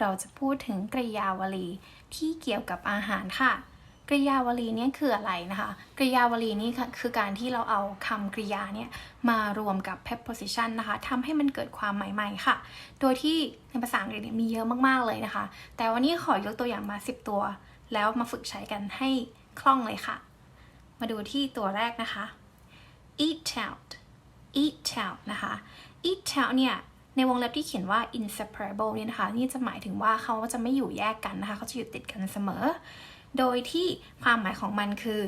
เราจะพูดถึงกริยาวลีที่เกี่ยวกับอาหารค่ะกริยาวลีเนี่ยคืออะไรนะคะ กริยาวลีนี่ค่ะคือการที่เราเอาคำกริยาเนี่ยมารวมกับ preposition นะคะทำให้มันเกิดความหมายใหม่ค่ะโดยที่ในภาษาอังกฤษมีเยอะมากๆเลยนะคะ แต่วันนี้ขอยกตัวอย่างมา 10 ตัว แล้วมาฝึกใช้กันให้คล่องเลยค่ะ มาดูที่ตัวแรกนะคะ eat out eat out นะคะ eat out เนี่ย ในวงเล็บที่เขียนว่า inseparable เนี่ยนะคะ นี่จะหมายถึงว่าเขาจะไม่อยู่แยกกันนะคะ เขาจะอยู่ติดกันเสมอ โดยที่ความหมายของมันคือ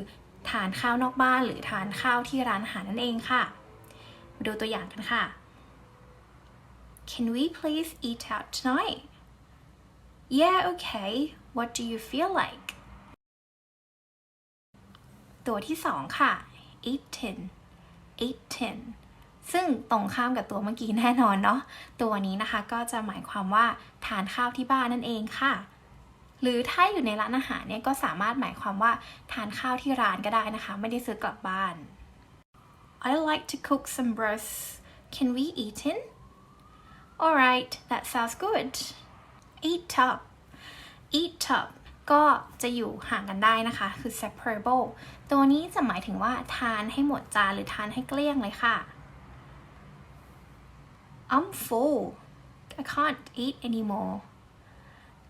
ทานข้าวนอกบ้านหรือทานข้าวที่ร้านอาหารนั่นเองค่ะมาดูตัวอย่างกันค่ะ Can we please eat out tonight? Yeah, okay. What do you feel like? ตัวที่สองค่ะ eaten eaten ซึ่งตรงข้ามกับตัวเมื่อกี้แน่นอนเนาะตัวนี้นะคะก็จะหมายความว่าทานข้าวที่บ้านนั่นเองค่ะ หรือถ้าอยู่ในร้านอาหารเนี่ยก็สามารถหมายความว่าทานข้าวที่ร้านก็ได้นะคะ ไม่ได้ซื้อกลับบ้าน I like to cook some breasts Can we eat in Alright that sounds good Eat up Eat up ก็จะอยู่ห่างกันได้นะคะ คือ separable ตัวนี้จะหมายถึงว่าทานให้หมดจานหรือทานให้เกลี้ยงเลยค่ะ I'm full I can't eat anymore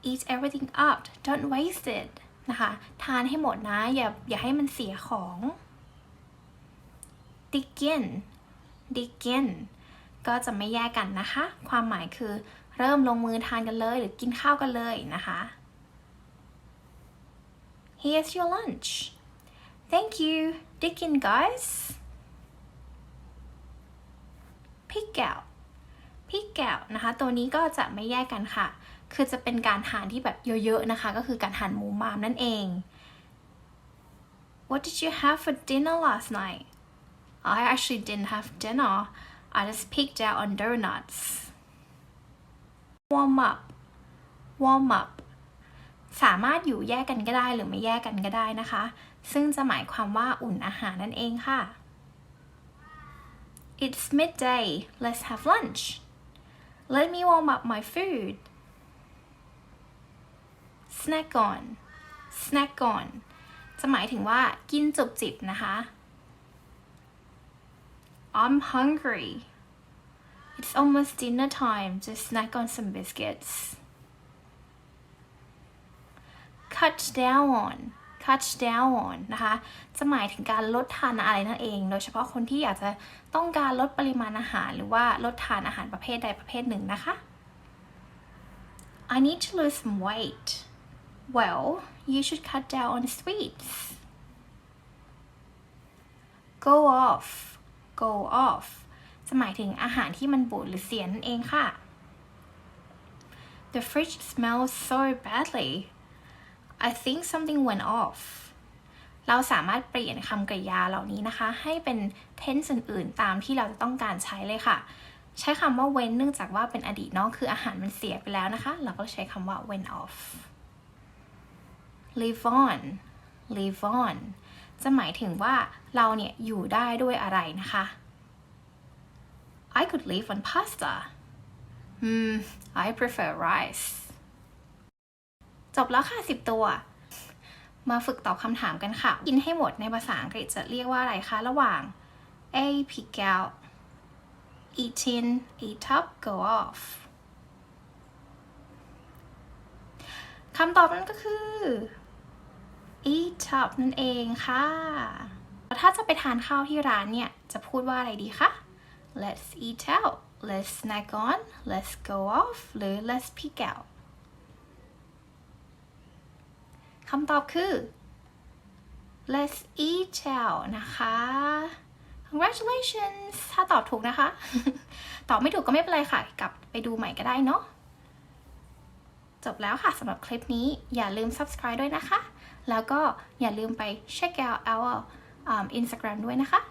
eat everything up don't waste it นะคะ ทานให้หมดนะ อย่า อย่าให้มันเสียของ dig in dig in ก็จะไม่แยกกันนะคะ ความหมายคือเริ่มลงมือทานกันเลย หรือกินข้าวกันเลยนะคะ Here's your lunch. Thank you. Dig in, guys. Pick out. Pick out นะคะ ตัวนี้ก็จะไม่แยกกันค่ะ คือจะเป็นการทานที่แบบเยอะๆนะคะ ก็คือการทานหมูมามนั่นเอง What did you have for dinner last night? I actually didn't have dinner. I just picked out on donuts. Warm up. Warm up. สามารถอยู่แยกกันก็ได้หรือไม่แยกกันก็ได้นะคะ ซึ่งจะหมายความว่าอุ่นอาหารนั่นเองค่ะ It's midday let's have lunch Let me warm up my food Snack on Snack on จะหมายถึงว่ากินจุบจิบนะคะ I'm hungry It's almost dinner time just snack on some biscuits cut down on cut down on นะคะ จะหมายถึงการลดทานอะไรนั่นเอง โดยเฉพาะคนที่อยากจะต้องการลดปริมาณอาหาร หรือว่าลดทานอาหารประเภทใดประเภทหนึ่งนะคะ I need to lose some weight well you should cut down on sweets go off go off จะหมายถึงอาหารที่มันบูดหรือเสียนั่นเองค่ะ The fridge smells so badly I think something went off เราสามารถเปลี่ยนคำกริยาเหล่านี้นะคะ ให้เป็น tense อื่นๆ ตามที่เราจะต้องการใช้เลยค่ะ ใช้คำว่า went เนื่องจากว่าเป็นอดีตเนาะคืออาหารมันเสียไปแล้วนะคะ เราก็ใช้คำว่า went off live on live on จะหมายถึงว่าเราเนี่ยอยู่ได้ด้วยอะไรนะคะ I could live on pasta hmm I prefer rice จบแล้วค่ะ10ตัว มาฝึกตอบคำถามกันค่ะ กินให้หมดในภาษาอังกฤษจะเรียกว่าอะไรคะ ระหว่าง A pick out eat in eat up go off คำตอบนั้นก็คือ eat up นั่นเองค่ะ ถ้าจะไปทานข้าวที่ร้านเนี่ย จะพูดว่าอะไรดีคะ let's eat out let's snack on let's go off หรือ let's pick out คำตอบคือ let's eat out นะคะ congratulations ถ้าตอบถูกนะคะ ตอบไม่ถูกก็ไม่เป็นไรค่ะ กลับไปดูใหม่ก็ได้เนาะ จบแล้วค่ะสำหรับคลิปนี้อย่าลืม subscribe ด้วยนะคะ แล้วก็อย่าลืมไป check out our um, Instagram ด้วยนะคะ